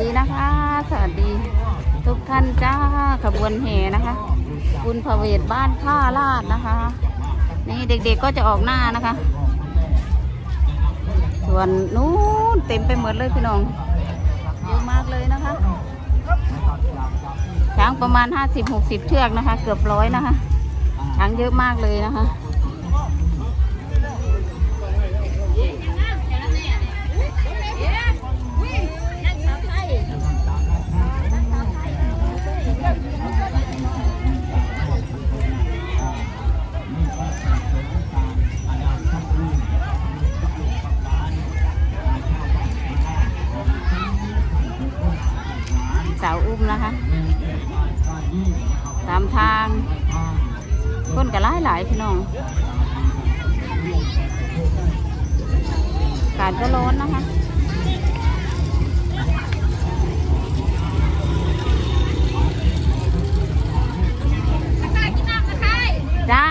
ดีนะคะ สวัสดี ทุกท่านจ้าขบวนแห่นะคะบุญพระเวทบ้านท่าลาดนะคะ นี่เด็กๆก็จะออกหน้านะคะ ส่วนนู้นเต็มไปหมดเลยพี่น้องเยอะมากเลยนะคะ ช้างประมาณ 50-60 เชือกนะคะ เกือบร้อยนะคะช้างเยอะมากเลยนะคะ กาศก็ร้อนนะคะจ้า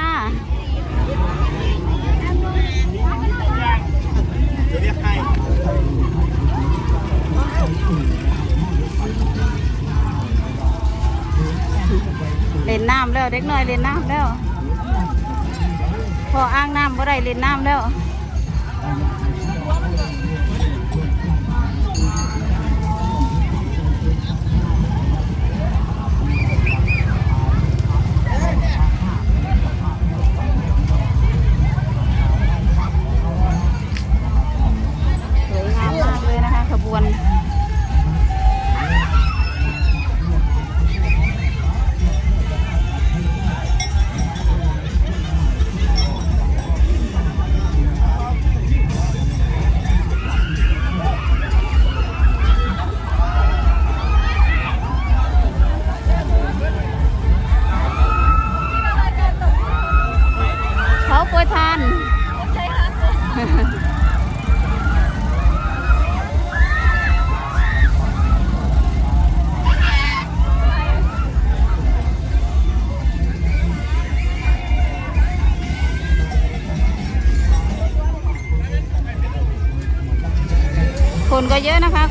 เดี๋ยวเรียกให้เล่นน้ำแล้วเด็กน้อยเล่นน้ำแล้ว พออ้างน้ำบ่ได้เล่นน้ำแล้วสวยงามมากเลยนะคะขบวน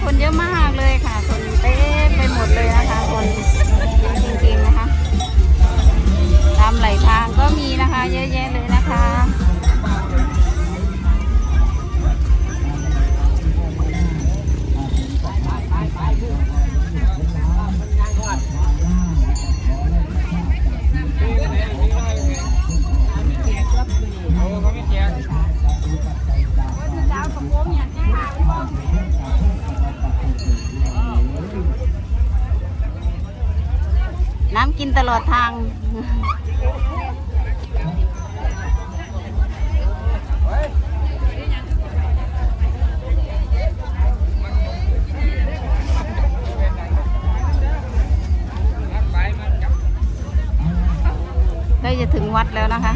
คนเยอะมากเลยค่ะ คนเต็มไปหมดเลยนะคะ คนจริงๆนะคะ ตามไหลทางก็มีนะคะ เยอะแยะเลย ทางใกล้จะถึงวัดแล้วนะคะ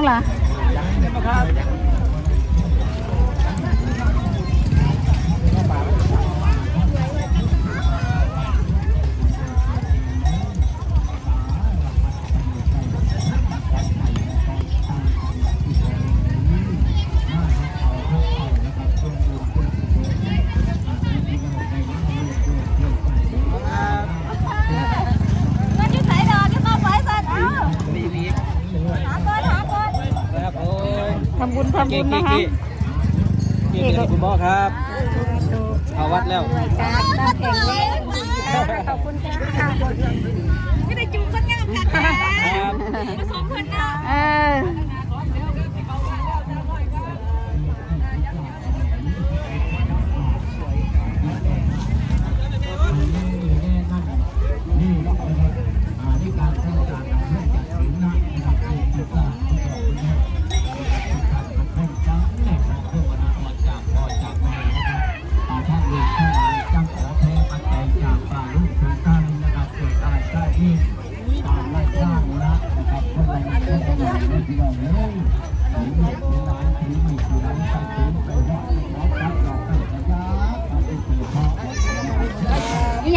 ยังล่ะ บุญทำบุญนะคะเก่งๆคุณพ่อครับเอาวัดแล้วการตาแข็งแรงขอบคุณค่ะครับเอออีห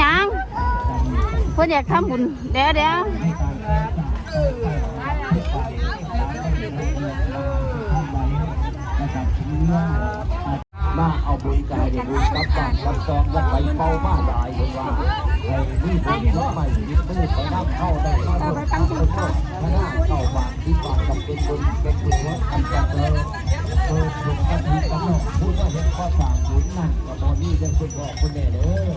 ยังเพื่อนอยากทำบุญเดี๋ยวเดี๋ยวมาเอาบุญกายเดี๋ยวบุญรับบ้านรับซองรับไปเป้ามาได้เห็นว่าไอ้นี่บุญรับใหม่ยึดมือไปน้ำเข้าได้ คุณบอกคุณแม่เลย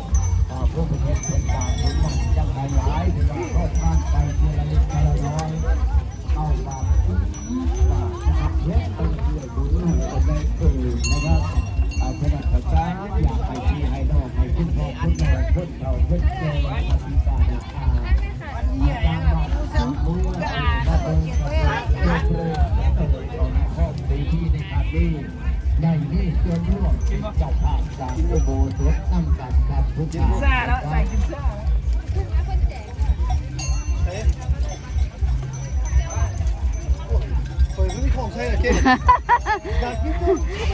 อ่าพวกเป็นเห็นเป็นต่างบุญนั่นยังหลายหลายถึงว่าข้อท่านไปเพื่อละเล็กละน้อยเข้าบาทบาทนะครับเล็กเป็นเพื่อบุญนั่นเป็นแม่ตื่นนะครับอาจารย์ประการอยากไปที่ให้นอกให้คุณพ่อคุณแม่คุณเราคุณแม่ปฏิบัติอาอาจารย์บ้านสังมือมาเป็นเพื่อเพื่อเพื่อของครอบครัวที่ในครั้งนี้ ได้มีส่วนร่วมจัดภาพสร้างอุโบสถตั้งกันกับทุกอย่างแล้วใส่กินซ่า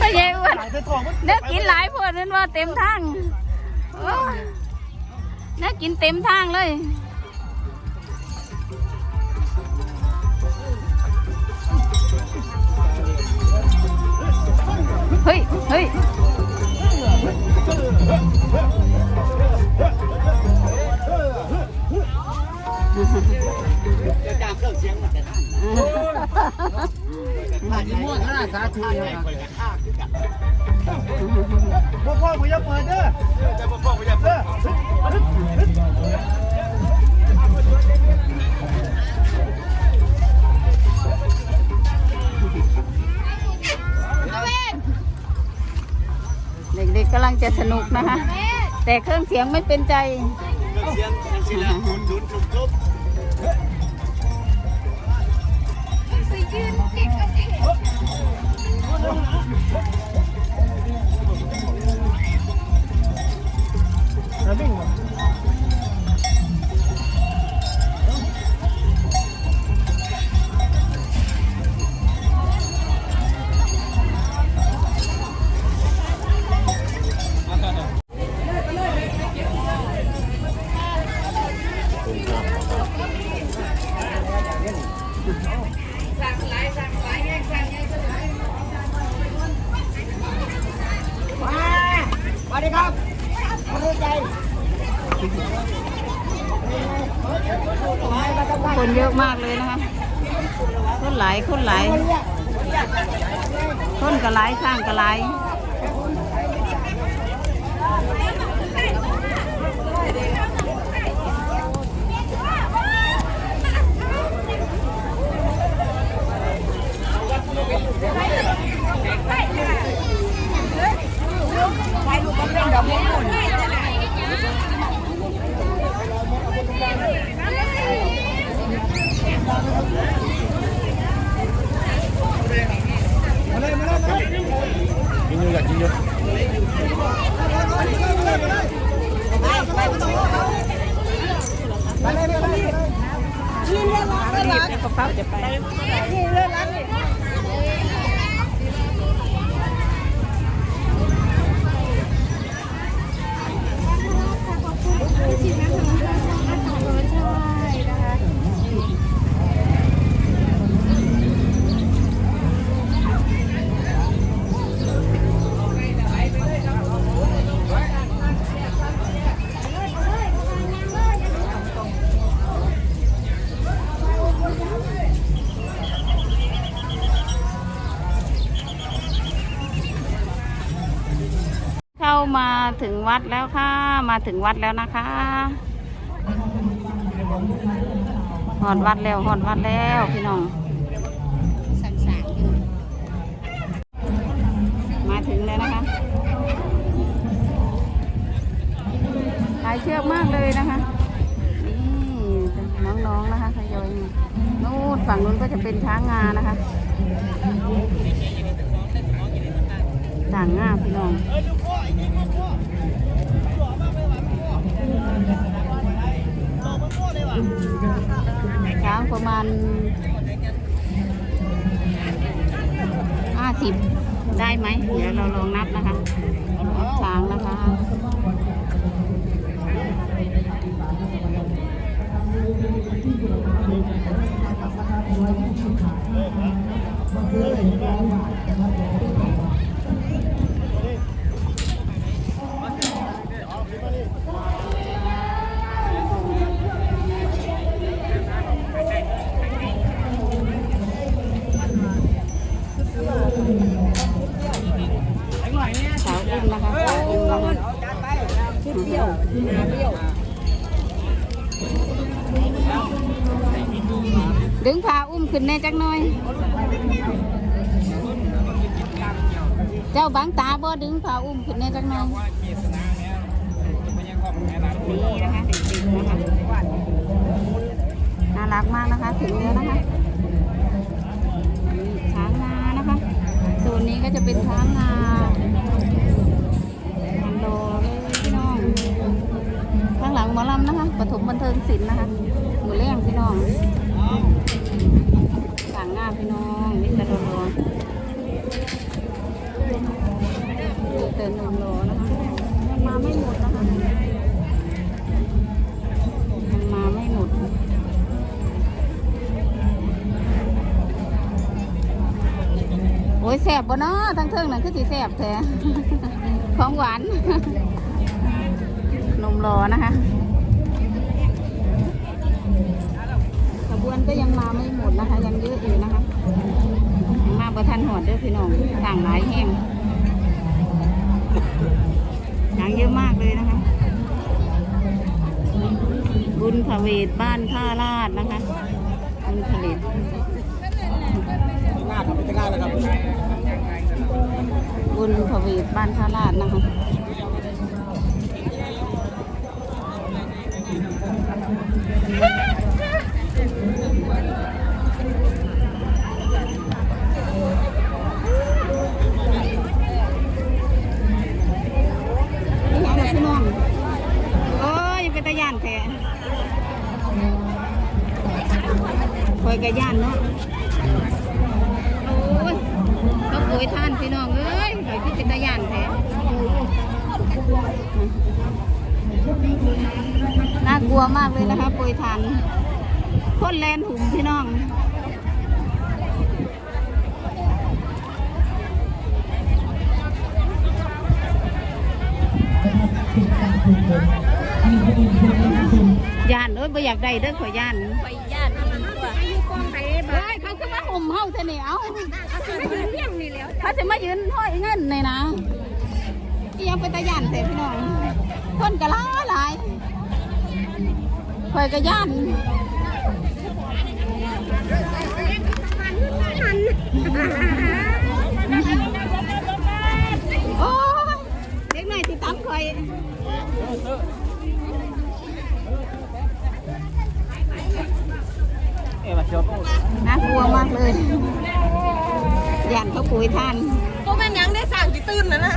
พ่อใหญ่อ้วนเนื้อกินหลายพวกนั้นว่าเต็มทางโอ้ยเนื้อกินเต็มทางเลย เฮ้ย เฮ้ยม่วนขนาดสาธุเลยพ่อพ่อผมจะเปิดเด้อจะพ่อพ่อผมจะเด้ กๆกำลังจะสนุกนะคะ แต่เครื่องเสียงไม่เป็นใจ เสียงเสียงคุณจุนจุนจุบ ดีครับมาดูใจคนเยอะมากเลยนะคะ คนหลาย คนหลาย คนกระหลายข้างกระหลาย กินอยู่อยากกินอยู่ รีบใน กระเป๋าจะไป วัดแล้วค่ะ มาถึงวัดแล้วนะคะหอดวัดแล้วหอดวัดแล้วพี่น้องมาถึงแล้วนะคะหลายเชือกมากเลยนะคะนี่น้องๆนะคะทยอยนู่นฝั่งนู้นก็จะเป็นช้างงานะคะต่างงาพี่น้อง ช้างประมาณห้าสิบได้ไหม เดี๋ยวเราลองนับนะคะนัช้างนะคะเดึงพาอุ้มขึ้นแน่จักหน่อย เจ้าบังตาบ่ดึงพาอุ้มขึ้นแน่จักหน่อยนี่นะคะเด็กๆนะคะน่ารักมากนะคะ ถึงแล้วนะคะนี่ช้างนานะคะโซนนี้ก็จะเป็นช้างนาคอนโดเลยพี่น้อง ข้างหลังหมอลำนะคะ ปฐมบันเทิงศิลป์นะคะหมูเล้งพี่น้องสั่งงามพี่น้องมิตรโลโลเติมนึ่งโลนะคะยังมาไม่หมดนะคะยังมาไม่หมดโอ้ยแสบบ่เนาะทั้งเทิงนั่นคือสีแสบแท้ของหวานนมรอนะคะ ขบ วนก็ยังมาไม่หมดนะคะ ยังเยอะอยู่นะคะยังมาประทันหอดเด้อพี่น้องต่างหลายแห่งยังเยอะมากเลยนะคะ บุญพระเวทบ้านท่าลาดนะคะ บุญผลิตงานครับเป็นงานเลยครับบุญพระเวทบ้านท่าลาดนะคะ คอยกระย่านเนาะ โอ้ยเขาโวยท่านพี่น้องเอ้ยคอยที่เป็นตะย่านแท้น่ากลัวมากเลยนะคะโปรยทานคนแลนหุ่มพี่น้อง บ่อยากได้เด้อขอย่านไปญาติดีกว่าอยู่กองไผเฮ้ยเขาคือมาห่มเฮาเท่านี่เอ้าเลี้ยงนี่แล้วเขาจะมายืนห้อยเงินเลยนะอียังเป็นตาย่านแต่พี่น้องคนกะลาหลายคอยกะย่าน ปุ๋ยท่านพวกแม่นยังได้สั่งกี่ตื่นนะนะ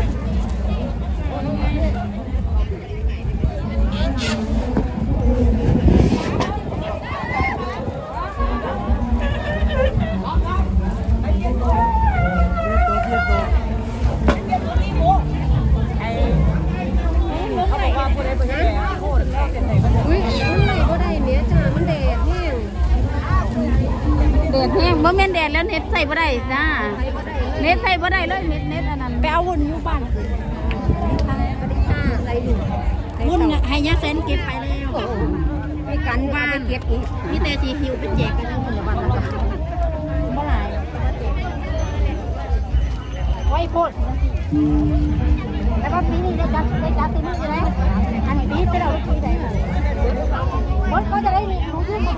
เขาบอกว่าผู้ใดเป็นแก่โคตรเป็นไหนก็อุ้ยมันไหนก็ได้เนี้ยจ้ามันแดดแห้งแดดแห้งบ่แม่นแดดแล้วเน็ตใส่บ่ได้จ้า เน็ตใส่บ่ได้เลยเน็ตเน็ตอันนั้นไปเอาหุ่นอยู่บ้านอะไรค่ะใส่อยู่หุ้นให้ยาเซนเก็บไปแล้วไปกันบ้านเก็บอีกมีแต่สีหิวเป็นแจกกันทั้งหมดบ้านนั้นเมื่อไหร่ไว้โพดแล้วก็ปีนี้ได้จัดได้จัดที่นี่ใช่ไหมอันนี้ปีไปเราปีไหนบดก็จะได้รู้ที่หมด